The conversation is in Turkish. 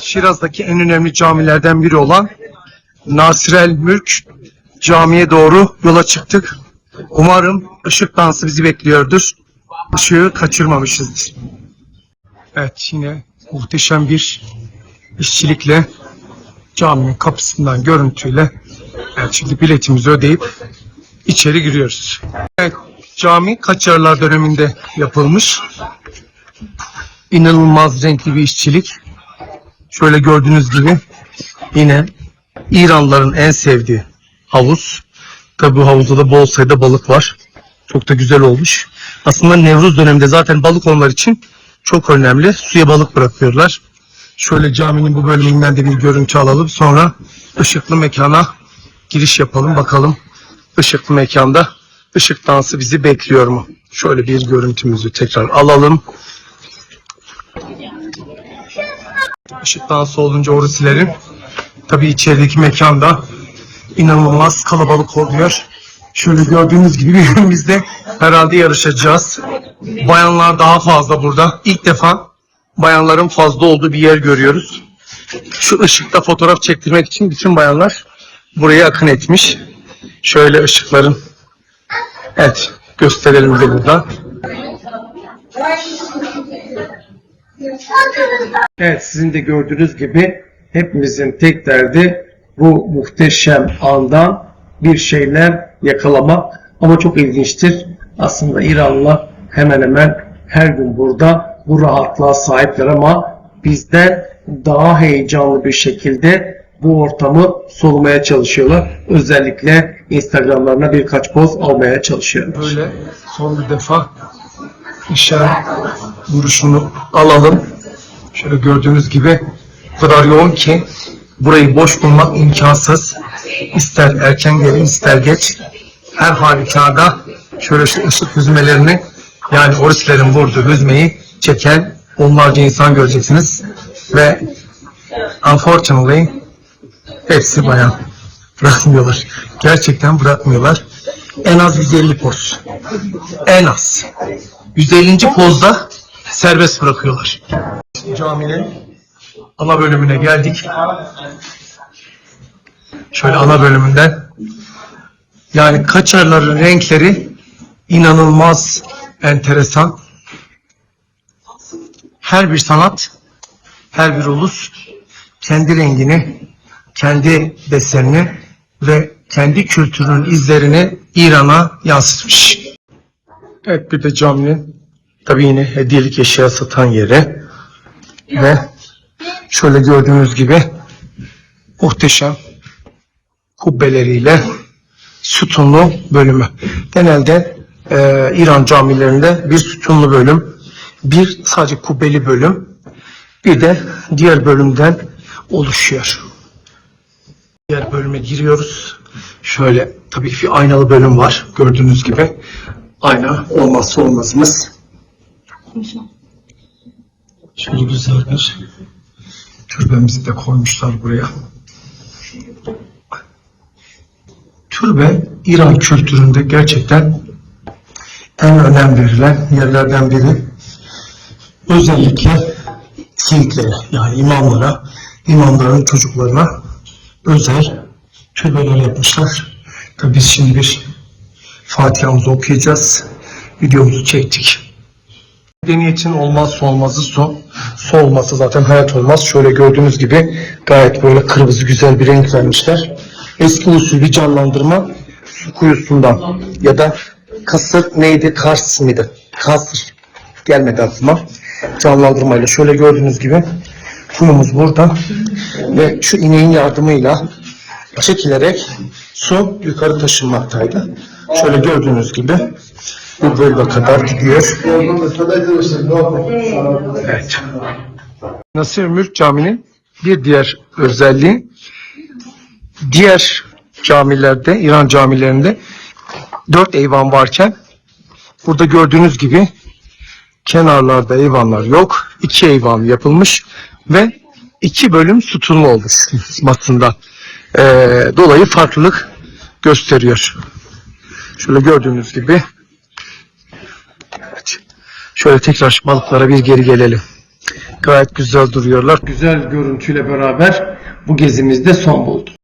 Şiraz'daki en önemli camilerden biri olan Nasirel Mülk Camii'ye doğru yola çıktık. Umarım ışık dansı bizi bekliyordur. Işığı kaçırmamışızdır. Evet yine muhteşem bir işçilikle caminin kapısından görüntüyle evet, şimdi biletimizi ödeyip içeri giriyoruz. Evet, cami Kaçarlar döneminde yapılmış. İnanılmaz renkli bir işçilik. Şöyle gördüğünüz gibi yine İranlıların en sevdiği havuz. Tabi bu havuzda da bol sayıda balık var. Çok da güzel olmuş. Aslında Nevruz döneminde zaten balık onlar için çok önemli. Suya balık bırakıyorlar. Şöyle caminin bu bölümünden de bir görüntü alalım. Sonra ışıklı mekana giriş yapalım. Bakalım ışıklı mekanda ışık dansı bizi bekliyor mu? Şöyle bir görüntümüzü tekrar alalım. Işık dansı olunca orasilerin tabii içerideki mekanda inanılmaz kalabalık oluyor. Şöyle gördüğünüz gibi bir gün biz de herhalde yarışacağız. Bayanlar daha fazla burada. İlk defa bayanların fazla olduğu bir yer görüyoruz. Şu ışıkta fotoğraf çektirmek için bütün bayanlar buraya akın etmiş. Şöyle ışıkların evet gösterelim de buradan. Evet sizin de gördüğünüz gibi hepimizin tek derdi bu muhteşem andan bir şeyler yakalamak. Ama çok ilginçtir. Aslında İranlılar hemen hemen her gün burada bu rahatlığa sahipler ama bizden daha heyecanlı bir şekilde bu ortamı solumaya çalışıyorlar. Özellikle Instagram'larına birkaç poz almaya çalışıyorlar. Böyle son bir defa işaret vuruşunu alalım. Şöyle gördüğünüz gibi o kadar yoğun ki burayı boş bulmak imkansız. İster erken gelin ister geç. Her halükarda şöyle şu ışık hüzmelerini yani orislerin vurduğu hüzmeyi çeken onlarca insan göreceksiniz. Ve unfortunately hepsi bayan. Bırakmıyorlar. Gerçekten bırakmıyorlar. En az 150 poz. En az. 150. pozda serbest bırakıyorlar. Caminin ana bölümüne geldik. Şöyle ana bölümünden. Yani kaçarların renkleri inanılmaz enteresan. Her bir sanat, her bir ulus kendi rengini, kendi desenini ve kendi kültürünün izlerini İran'a yansıtmış. Evet bir de caminin tabii yine hediyelik eşya satan yeri ve şöyle gördüğünüz gibi muhteşem kubbeleriyle sütunlu bölümü. Genelde e, İran camilerinde bir sütunlu bölüm, bir sadece kubbeli bölüm, bir de diğer bölümden oluşuyor. Diğer bölüme giriyoruz. Şöyle tabii ki bir aynalı bölüm var gördüğünüz gibi. Ayna olmazsa olmazımız. Şöyle güzel bir türbemizi de koymuşlar buraya. Türbe İran kültüründe gerçekten en önem verilen yerlerden biri. Özellikle Siyitlere yani imamlara, imamların çocuklarına özel türbeler yapmışlar. Tabii biz şimdi bir Fatiha'mızı okuyacağız. Videomuzu çektik. Medeniyetin olmazsa olmazı su. Su olmazsa zaten hayat olmaz. Şöyle gördüğünüz gibi gayet böyle kırmızı güzel bir renk vermişler. Eski usul bir canlandırma su kuyusundan ya da kasır neydi? Kars mıydı? Kasır. Gelmedi aklıma. Canlandırmayla şöyle gördüğünüz gibi kuyumuz burada ve şu ineğin yardımıyla çekilerek su yukarı taşınmaktaydı. Şöyle gördüğünüz gibi bu bölge kadar gidiyor. Evet. Nasir Mülk Camii'nin bir diğer özelliği diğer camilerde, İran camilerinde dört eyvan varken burada gördüğünüz gibi kenarlarda eyvanlar yok. İki eyvan yapılmış ve iki bölüm sütunlu oluşmasından ee, dolayı farklılık gösteriyor. Şöyle gördüğünüz gibi evet. şöyle tekrar balıklara bir geri gelelim. Gayet güzel duruyorlar. Güzel görüntüyle beraber bu gezimizde son buldu.